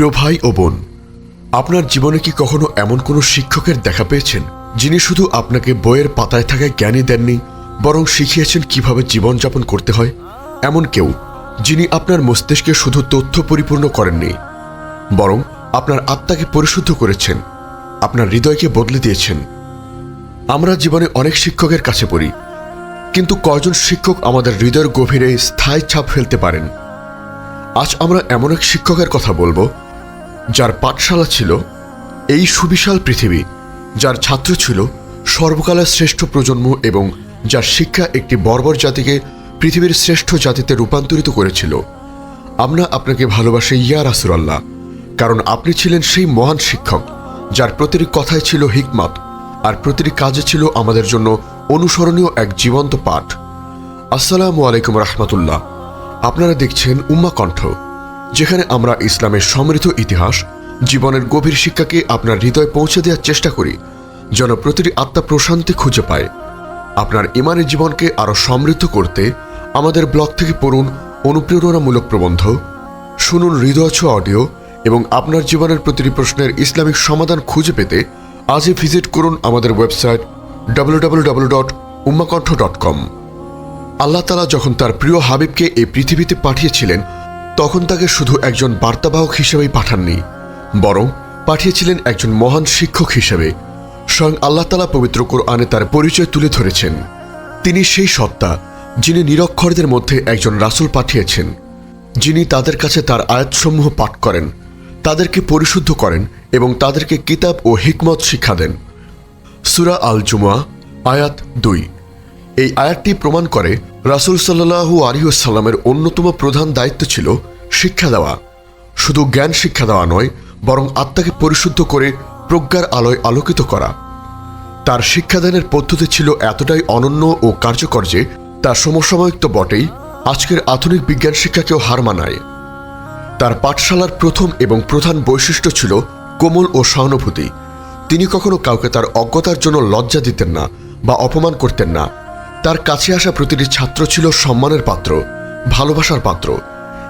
প্রিয় ভাই ও বোন, আপনার জীবনে কি কখনো এমন কোনো শিক্ষকের দেখা পেয়েছেন, যিনি শুধু আপনাকে বইয়ের পাতায় থাকা জ্ঞানই দেননি, বরং শিখিয়েছেন কীভাবে জীবনযাপন করতে হয়? এমন কেউ, যিনি আপনার মস্তিষ্কে শুধু তথ্য পরিপূর্ণ করেননি, বরং আপনার আত্মাকে পরিশুদ্ধ করেছেন, আপনার হৃদয়কে বদলে দিয়েছেন। আমরা জীবনে অনেক শিক্ষকের কাছে পড়ি, কিন্তু কয়জন শিক্ষক আমাদের হৃদয়ের গভীরে স্থায়ী ছাপ ফেলতে পারেন? আজ আমরা এমন এক শিক্ষকের কথা বলব যার পাঠশালা ছিল এই সুবিশাল পৃথিবী, যার ছাত্র ছিল সর্বকালের শ্রেষ্ঠ প্রজন্ম এবং যার শিক্ষা একটি বর্বর জাতিকে পৃথিবীর শ্রেষ্ঠ জাতিতে রূপান্তরিত করেছিল। আমরা আপনাকে ভালোবাসি, ইয়া রাসুলাল্লাহ, কারণ আপনি ছিলেন সেই মহান শিক্ষক, যার প্রতিটি কথায় ছিল হিকমত, আর প্রতিটি কাজে ছিল আমাদের জন্য অনুসরণীয় এক জীবন্ত পাঠ। আসসালামু আলাইকুম রহমতুল্লাহ। আপনারা দেখছেন উম্মা কণ্ঠ যেখানে আমরা ইসলামের সমৃদ্ধ ইতিহাস, জীবনের গভীর শিক্ষাকে আপনার হৃদয়ে পৌঁছে দেওয়ার চেষ্টা করি, যেন প্রতিটি আত্মা প্রশান্তি খুঁজে পায়। আপনার ইমানের জীবনকে আরও সমৃদ্ধ করতে আমাদের ব্লগ থেকে পড়ুন অনুপ্রেরণামূলক প্রবন্ধ, শুনুন হৃদয় ছোঁয়া অডিও এবং আপনার জীবনের প্রতিটি প্রশ্নের ইসলামিক সমাধান খুঁজে পেতে আজই ভিজিট করুন আমাদের website W dot Ummahkantha dot com আল্লাহ তালা যখন তার প্রিয় হাবিবকে এই পৃথিবীতে পাঠিয়েছিলেন তখন তাকে শুধু একজন বার্তাবাহক হিসেবেই পাঠাননি, বরং পাঠিয়েছিলেন একজন মহান শিক্ষক হিসেবে। স্বয়ং আল্লাহ তালা পবিত্র কোরআনে তার পরিচয় তুলে ধরেছেন। তিনি সেই সত্তা, যিনি নিরক্ষরদের মধ্যে একজন রাসূল পাঠিয়েছেন, যিনি তাদের কাছে তার আয়াতসমূহ পাঠ করেন, তাদেরকে পরিশুদ্ধ করেন এবং তাদেরকে কিতাব ও হিকমত শিক্ষা দেন। সুরা আল জুমা আয়াত দুই। এই আয়াতটি প্রমাণ করে রাসুল সাল্লাহু আলিউসাল্লামের অন্যতম প্রধান দায়িত্ব ছিল শিক্ষা দেওয়া। শুধু জ্ঞান শিক্ষা দেওয়া নয়, বরং আত্মাকে পরিশুদ্ধ করে প্রজ্ঞার আলোয় আলোকিত করা। তার শিক্ষাদানের পদ্ধতি ছিল এতটাই অনন্য ও কার্যকর যে তা সমসাময়িক তো বটেই, আজকের আধুনিক বিজ্ঞান শিক্ষাকেও হার মানায়। তার পাঠশালার প্রথম এবং প্রধান বৈশিষ্ট্য ছিল কোমল ও সহানুভূতি। তিনি কখনো কাউকে তার অজ্ঞতার জন্য লজ্জা দিতেন না বা অপমান করতেন না। তার কাছে আসা প্রতিটি ছাত্র ছিল সম্মানের পাত্র, ভালোবাসার পাত্র।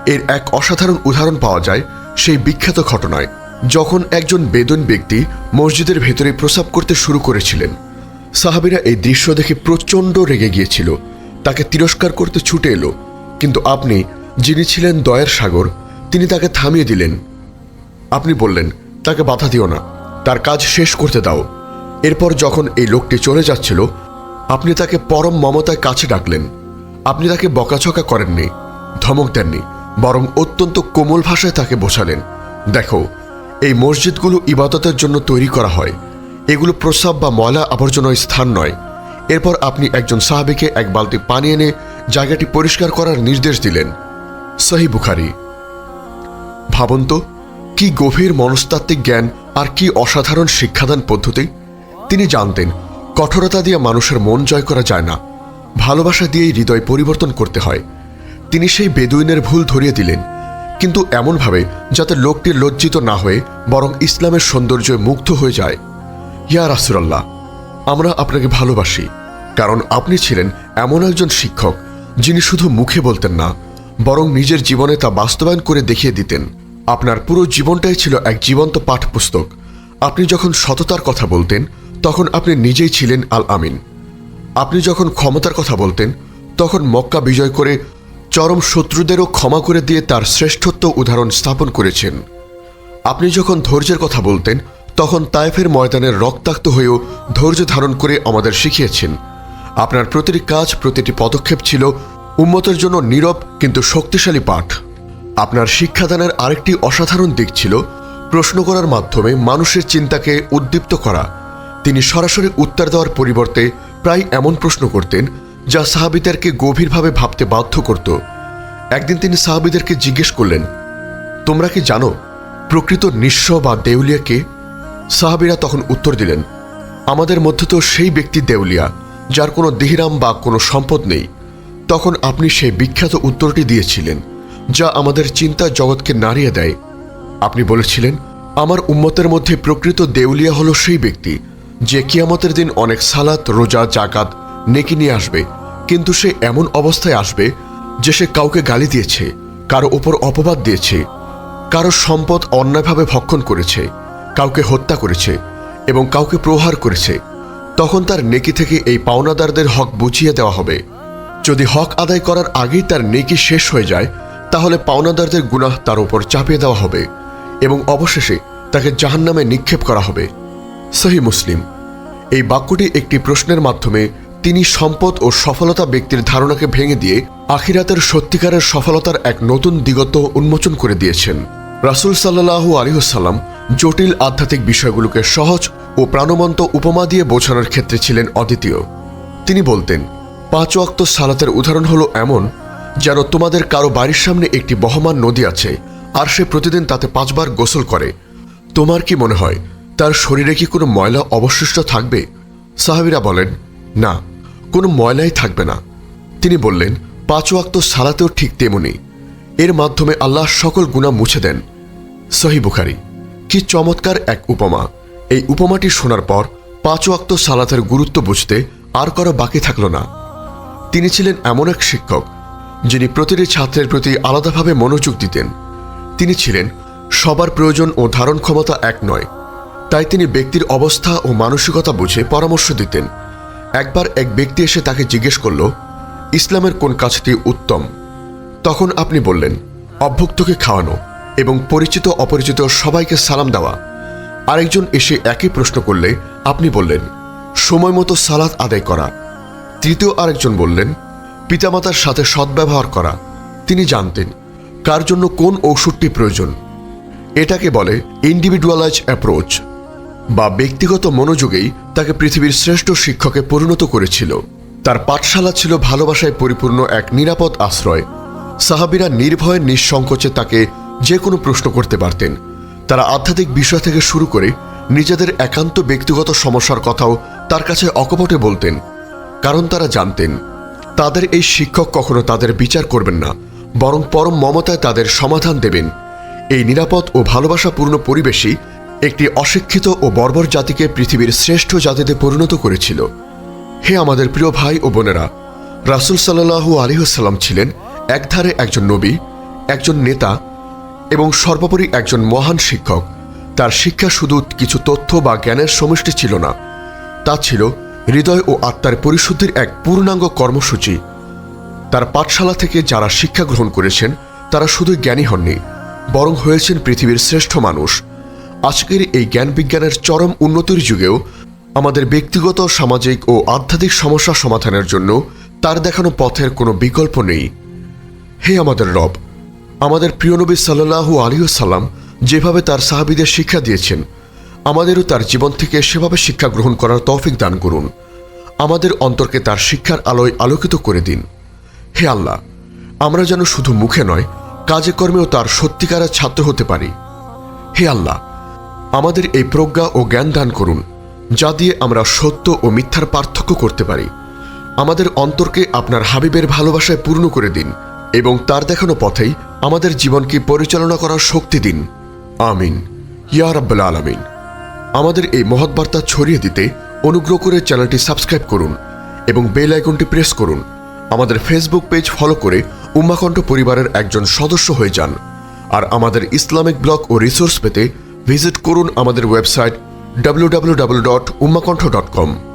এর এক অসাধারণ উদাহরণ পাওয়া যায় সেই বিখ্যাত ঘটনায়, যখন একজন বেদন ব্যক্তি মসজিদের ভেতরে প্রসাব করতে শুরু করেছিলেন। সাহাবিরা এই দৃশ্য দেখে প্রচণ্ড রেগে গিয়েছিল। তাকে তিরস্কার করতে ছুটে এলো। কিন্তু আপনি, যিনি ছিলেন দয়ের সাগর, তিনি তাকে থামিয়ে দিলেন। আপনি বললেন, তাকে বাধা দিও না। তার কাজ শেষ করতে দাও। এরপর যখন এই লোকটি চলে যাচ্ছিল আপনি তাকে পরম মমতায় কাছে ডাকলেন। আপনি তাকে বকাছকা করেননি, ধমক দেননি, বরং অত্যন্ত কোমল ভাষায় তাকে বোঝালেন। দেখো, এই মসজিদগুলো ইবাদতের জন্য তৈরি করা হয়। এগুলো প্রস্রাব বা ময়লা আবর্জনার স্থান নয়। এরপর আপনি একজন সাহাবিকে এক বালতি পানি এনে জায়গাটি পরিষ্কার করার নির্দেশ দিলেন। সহি বুখারি। ভাবুন তো, কি গভীর মনস্তাত্ত্বিক জ্ঞান আর কি অসাধারণ শিক্ষাদান পদ্ধতি। তিনি জানতেন কঠোরতা দিয়ে মানুষের মন জয় করা যায় না। ভালোবাসা দিয়েই হৃদয় পরিবর্তন করতে হয়। তিনি সেই বেদুইনের ভুল ধরিয়ে দিলেন, কিন্তু এমনভাবে যাতে লোকটি লজ্জিত না হয়ে বরং ইসলামের সৌন্দর্যে মুগ্ধ হয়ে যায়। ইয়া রাসুরাল্লাহ আমরা আপনাকে ভালোবাসি, কারণ আপনি ছিলেন এমন একজন শিক্ষক যিনি শুধু মুখে বলতেন না, বরং নিজের জীবনে তা বাস্তবায়ন করে দেখিয়ে দিতেন। আপনার পুরো জীবনটাই ছিল এক জীবন্ত পাঠপুস্তক। আপনি যখন সততার কথা বলতেন তখন আপনি নিজেই ছিলেন আল আমিন আপনি যখন ক্ষমতার কথা বলতেন, তখন মক্কা বিজয় করে চরম শত্রুদেরও ক্ষমা করে দিয়ে তার শ্রেষ্ঠত্ব উদাহরণ স্থাপন করেছেন। আপনি যখন ধৈর্যের কথা বলতেন, তখন তায়েফের ময়দানের রক্তাক্ত হয়েও ধৈর্য ধারণ করে আমাদের শিখিয়েছেন। আপনার প্রতিটি কাজ, প্রতিটি পদক্ষেপ ছিল উন্মতের জন্য নীরব কিন্তু শক্তিশালী পাঠ। আপনার শিক্ষাদানের আরেকটি অসাধারণ দিক ছিল প্রশ্ন করার মাধ্যমে মানুষের চিন্তাকে উদ্দীপ্ত করা। তিনি সরাসরি উত্তর দেওয়ার পরিবর্তে প্রায় এমন প্রশ্ন করতেন, যা সাহাবিদেরকে গভীরভাবে ভাবতে বাধ্য করত। একদিন তিনি সাহাবিদেরকে জিজ্ঞেস করলেন, তোমরা কি জানো প্রকৃত নিঃস্ব বা দেউলিয়াকে সাহাবিরা তখন উত্তর দিলেন, আমাদের মধ্যে তো সেই ব্যক্তি দেউলিয়া, যার কোনো দেহিরাম বা কোনো সম্পদ নেই। তখন আপনি সেই বিখ্যাত উত্তরটি দিয়েছিলেন, যা আমাদের চিন্তা জগৎকে নাড়িয়ে দেয়। আপনি বলেছিলেন, আমার উম্মতের মধ্যে প্রকৃত দেউলিয়া হলো সেই ব্যক্তি যে কিয়ামতের দিন অনেক সালাত, রোজা, জাকাত নেকি নিয়ে আসবে, কিন্তু সে এমন অবস্থায় আসবে যে সে কাউকে গালি দিয়েছে, কারও ওপর অপবাদ দিয়েছে, কারও সম্পদ অন্যায়ভাবে ভক্ষণ করেছে, কাউকে হত্যা করেছে এবং কাউকে প্রহার করেছে। তখন তার নেকি থেকে এই পাওনাদারদের হক বুঝিয়ে দেওয়া হবে। যদি হক আদায় করার আগেই তার নেকি শেষ হয়ে যায়, তাহলে পাওনাদারদের গুনাহ তার উপর চাপিয়ে দেওয়া হবে এবং অবশেষে তাকে জাহান্নামে নিক্ষেপ করা হবে। সহি মুসলিম। এই বাক্যটি একটি প্রশ্নের মাধ্যমে তিনি সম্পদ ও সফলতা ব্যক্তির ধারণাকে ভেঙে দিয়ে আখিরাতের সত্যিকারের সফলতার এক নতুন দিগত উন্মোচন করে দিয়েছেন। রাসুল সাল্লাহু আলিহসাল্লাম জটিল আধ্যাত্মিক বিষয়গুলোকে সহজ ও প্রাণবন্ত উপমা দিয়ে বোঝানোর ক্ষেত্রে ছিলেন অদ্বিতীয়। তিনি বলতেন, পাঁচ ওয়াক্ত সালাতের উদাহরণ হলো এমন, যেন তোমাদের কারও বাড়ির সামনে একটি বহমান নদী আছে, আর সে প্রতিদিন তাতে পাঁচবার গোসল করে। তোমার কি মনে হয় তার শরীরে কি কোনো ময়লা অবশিষ্ট থাকবে? সাহাবিরা বলেন, না, কোনো ময়লাই থাকবে না। তিনি বললেন, পাঁচ ওয়াক্ত সালাতেও ঠিক তেমনি। এর মাধ্যমে আল্লাহ সকল গুণা মুছে দেন। সহি বুখারি। কি চমৎকার এক উপমা। এই উপমাটি শোনার পর পাঁচ ওয়াক্ত সালাতের গুরুত্ব বুঝতে আর কারও বাকি থাকল না। তিনি ছিলেন এমন এক শিক্ষক, যিনি প্রতিটি ছাত্রের প্রতি আলাদাভাবে মনোযোগ দিতেন। তিনি ছিলেন সবার প্রয়োজন ও ধারণ ক্ষমতা এক নয়। তাই তিনি ব্যক্তির অবস্থা ও মানসিকতা বুঝে পরামর্শ দিতেন। একবার এক ব্যক্তি এসে তাকে জিজ্ঞেস করল, ইসলামের কোন কাজটি উত্তম? তখন আপনি বললেন অভ্যুক্তকে খাওয়ানো এবং পরিচিত অপরিচিত সবাইকে সালাম দেওয়া। আরেকজন এসে একই প্রশ্ন করলে আপনি বললেন, সময় মতো সালাত আদায় করা। তৃতীয় আরেকজন বললেন, পিতামাতার সাথে সদ্ব্যবহার করা। তিনি জানতেন, কার জন্য কোন ঔষধটি প্রয়োজন? এটাকে বলে ইন্ডিভিজুয়ালাইজ অ্যাপ্রোচ বা ব্যক্তিগত মনোযোগেই তাকে পৃথিবীর শ্রেষ্ঠ শিক্ষকে পরিণত করেছিল। তার পাঠশালা ছিল ভালোবাসায় পরিপূর্ণ এক নিরাপদ আশ্রয়। সাহাবিরা নির্ভয়ে, নিঃসংকোচে তাকে যে কোনো প্রশ্ন করতে পারতেন। তারা আধ্যাত্মিক বিষয় থেকে শুরু করে নিজেদের একান্ত ব্যক্তিগত সমস্যার কথাও তার কাছে অকপটে বলতেন। কারণ তারা জানতেন, তাদের এই শিক্ষক কখনো তাদের বিচার করবেন না, বরং পরম মমতায় তাদের সমাধান দেবেন। এই নিরাপদ ও ভালোবাসাপূর্ণ পরিবেশই একটি অশিক্ষিত ও বর্বর জাতিকে পৃথিবীর শ্রেষ্ঠ জাতিতে পরিণত করেছিল। হে আমাদের প্রিয় ভাই ও বোনেরা, রাসুল সাল্লাহু আলিহাল্লাম ছিলেন একধারে একজন নবী, একজন নেতা এবং সর্বোপরি একজন মহান শিক্ষক। তার শিক্ষা শুধু কিছু তথ্য বা জ্ঞানের সমষ্টি ছিল না, তা ছিল হৃদয় ও আত্মার পরিশুদ্ধির এক পূর্ণাঙ্গ কর্মসূচি। তার পাঠশালা থেকে যারা শিক্ষা গ্রহণ করেছেন, তারা শুধু জ্ঞানী হননি, বরং হয়েছেন পৃথিবীর শ্রেষ্ঠ মানুষ। আজকের এই জ্ঞান বিজ্ঞানের চরম উন্নতির যুগেও আমাদের ব্যক্তিগত, সামাজিক ও আধ্যাত্মিক সমস্যা সমাধানের জন্য তার দেখানো পথের কোনো বিকল্প নেই। হে আমাদের রব, আমাদের প্রিয় নবী সাল্লাহু আলিউসাল্লাম যেভাবে তার সাহাবিদের শিক্ষা দিয়েছেন, আমাদেরও তার জীবন থেকে সেভাবে শিক্ষা গ্রহণ করার তৌফিক দান করুন। আমাদের অন্তরকে তার শিক্ষার আলোয় আলোকিত করে দিন। হে আল্লাহ, আমরা যেন শুধু মুখে নয়, কাজে কর্মেও তার সত্যিকারের ছাত্র হতে পারি। হে আল্লাহ আমাদের এই প্রজ্ঞা ও জ্ঞান দান করুন, যা দিয়ে আমরা সত্য ও মিথ্যার পার্থক্য করতে পারি। আমাদের অন্তরকে আপনার হাবিবের ভালোবাসায় পূর্ণ করে দিন এবং তার দেখানো পথেই আমাদের জীবনকে পরিচালনা করার শক্তি দিন। আমিন। ইয়া রাব্বাল আলামিন। আমাদের এই মহৎ বার্তা ছড়িয়ে দিতে অনুগ্রহ করে চ্যানেলটি সাবস্ক্রাইব করুন এবং বেল আইকনটি প্রেস করুন। আমাদের ফেসবুক পেজ ফলো করে উম্মাকণ্ঠ পরিবারের একজন সদস্য হয়ে যান। আর আমাদের ইসলামিক ব্লগ ও রিসোর্স পেতে ভিজিট করুন আমাদের ওয়েবসাইট www.ummakontho.com